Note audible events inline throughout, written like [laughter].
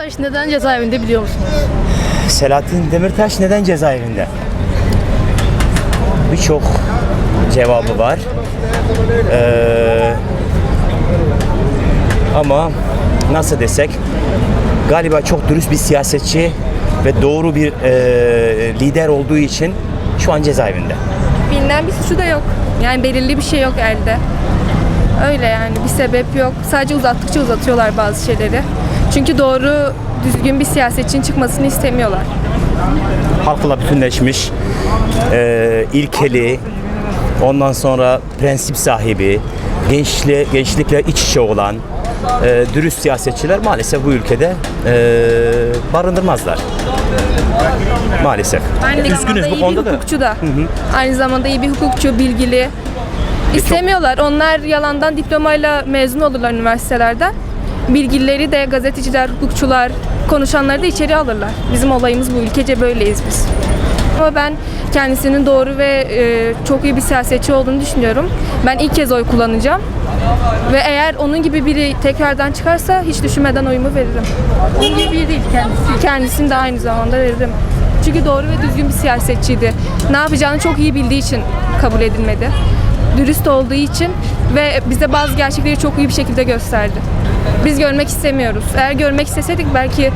Demirtaş neden cezaevinde biliyor musunuz? Selahattin Demirtaş neden cezaevinde? Birçok cevabı var. Ee, ama nasıl desek galiba çok dürüst bir siyasetçi ve doğru bir e, lider olduğu için şu an cezaevinde. Bilinen bir suçu da yok. Yani belirli bir şey yok elde. Öyle yani bir sebep yok. Sadece uzattıkça uzatıyorlar bazı şeyleri. Çünkü doğru düzgün bir siyasetçinin çıkmasını istemiyorlar. halkla bütünleşmiş, e, ilkeli, ondan sonra prensip sahibi, gençli, gençlikle iç içe olan e, dürüst siyasetçiler maalesef bu ülkede e, barındırmazlar. Maalesef. Aynı Üzgünüz zamanda bu iyi konuda bir da. hukukçu da. Aynı zamanda iyi bir hukukçu, bilgili. İstemiyorlar. Onlar yalandan diplomayla mezun olurlar üniversitelerden. Bilgileri de gazeteciler, hukukçular, konuşanları da içeri alırlar. Bizim olayımız bu. Ülkece böyleyiz biz. Ama ben kendisinin doğru ve e, çok iyi bir siyasetçi olduğunu düşünüyorum. Ben ilk kez oy kullanacağım. Ve eğer onun gibi biri tekrardan çıkarsa hiç düşünmeden oyumu veririm. Onun gibi biri değil kendisi. Kendisini de aynı zamanda veririm. Çünkü doğru ve düzgün bir siyasetçiydi. Ne yapacağını çok iyi bildiği için kabul edilmedi. Dürüst olduğu için ve bize bazı gerçekleri çok iyi bir şekilde gösterdi. Biz görmek istemiyoruz. Eğer görmek isteseydik belki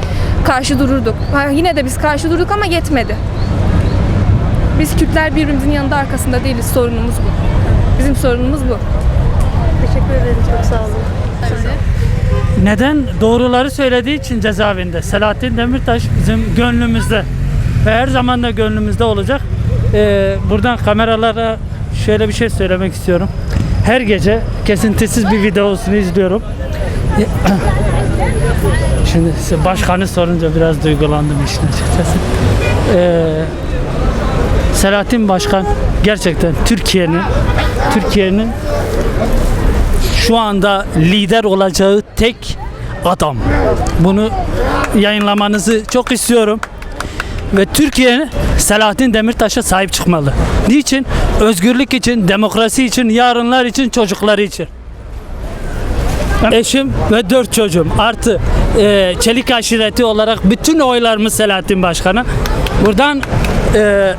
karşı dururduk. Ha, Yine de biz karşı durduk ama yetmedi. Biz Kürtler birbirimizin yanında arkasında değiliz. Sorunumuz bu. Bizim sorunumuz bu. Teşekkür ederim çok sağ olun. Neden? Doğruları söylediği için cezaevinde. Selahattin Demirtaş bizim gönlümüzde ve her zaman da gönlümüzde olacak. Ee, buradan kameralara şöyle bir şey söylemek istiyorum. Her gece kesintisiz bir videosunu izliyorum. [coughs] Şimdi başkanı sorunca biraz duygulandım işin açıkçası. Ee, Selahattin Başkan gerçekten Türkiye'nin Türkiye'nin şu anda lider olacağı tek adam. Bunu yayınlamanızı çok istiyorum. Ve Türkiye Selahattin Demirtaş'a sahip çıkmalı. Niçin? Özgürlük için, demokrasi için, yarınlar için, çocukları için. Eşim ve dört çocuğum artı e, çelik aşireti olarak bütün oylarımız Selahattin Başkan'a. Buradan e,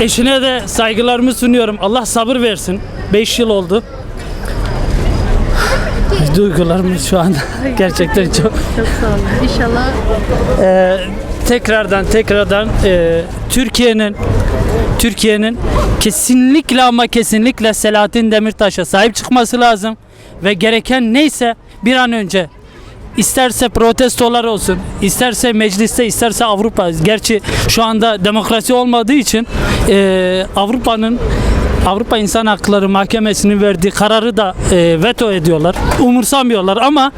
eşine de saygılarımı sunuyorum. Allah sabır versin. 5 yıl oldu. Duygularımız şu anda [laughs] gerçekten çok Çok sağ olun. İnşallah Ee, tekrardan tekrardan e, Türkiye'nin Türkiye'nin kesinlikle ama kesinlikle Selahattin Demirtaş'a sahip çıkması lazım ve gereken neyse bir an önce isterse protestolar olsun, isterse mecliste, isterse Avrupa. Gerçi şu anda demokrasi olmadığı için e, Avrupa'nın Avrupa İnsan Hakları Mahkemesi'nin verdiği kararı da e, veto ediyorlar. Umursamıyorlar ama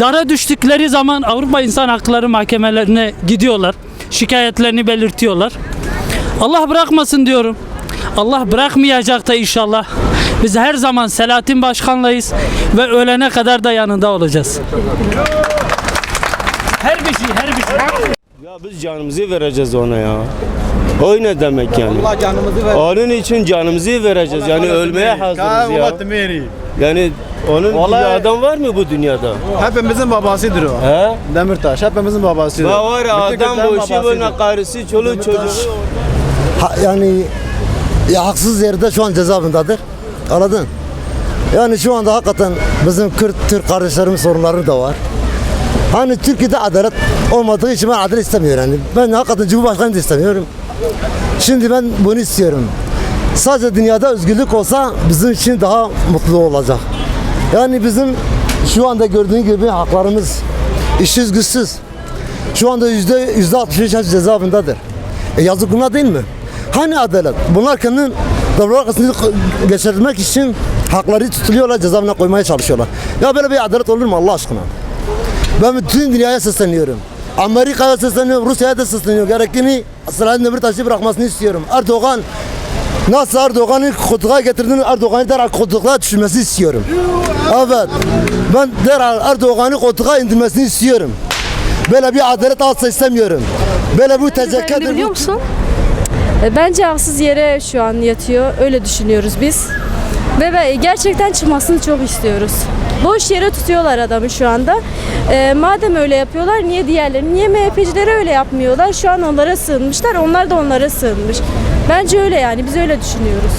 Dara düştükleri zaman Avrupa İnsan Hakları Mahkemelerine gidiyorlar. Şikayetlerini belirtiyorlar. Allah bırakmasın diyorum. Allah bırakmayacak da inşallah. Biz her zaman Selahattin Başkan'layız ve ölene kadar da yanında olacağız. Her bir şey, her bir şey. Ya biz canımızı vereceğiz ona ya. O ne demek yani? Allah canımızı ver. Onun için canımızı vereceğiz. Yani ölmeye hazırız ya. Yani onun gibi Vallahi- adam var mı bu dünyada? Hepimizin babasıdır o. He? Demirtaş hepimizin babasıdır. Ya var ya Bütün adam Kürtlerin bu işi babasıdır. buna karısı, çoluğu çocuğu. Ha- yani ya haksız yerde şu an cezaevindedir. Anladın? Yani şu anda hakikaten bizim Kürt Türk kardeşlerimiz sorunları da var. Hani Türkiye'de adalet olmadığı için ben adalet istemiyorum yani. Ben hakikaten Cumhurbaşkanı da istemiyorum. Şimdi ben bunu istiyorum. Sadece dünyada özgürlük olsa bizim için daha mutlu olacak. Yani bizim şu anda gördüğün gibi haklarımız işsiz güçsüz. Şu anda yüzde yüzde 65 cezaevindedir. E yazık günah değil mi? Hani adalet? Bunlar kendini devlet arkasını geçirmek için hakları tutuluyorlar, cezaevine koymaya çalışıyorlar. Ya böyle bir adalet olur mu Allah aşkına? Ben bütün dünyaya sesleniyorum. Amerika'ya sesleniyorum, Rusya'ya da sesleniyorum. Gerektiğini Selahattin Demirtaş'ı bırakmasını istiyorum. Erdoğan Nasıl Erdoğan'ı koltuğa getirdin, Erdoğan'ı derhal koltuğa düşürmesi istiyorum. Evet. Ben derhal Erdoğan'ı koltuğa indirmesini istiyorum. Böyle bir adalet asla istemiyorum. Böyle bu tezekkedir. biliyor musun? E, Bence haksız yere şu an yatıyor. Öyle düşünüyoruz biz. Ve gerçekten çıkmasını çok istiyoruz. Boş yere tutuyorlar adamı şu anda. Ee, madem öyle yapıyorlar niye diğerleri, niye MHP'cilere öyle yapmıyorlar? Şu an onlara sığınmışlar, onlar da onlara sığınmış. Bence öyle yani, biz öyle düşünüyoruz.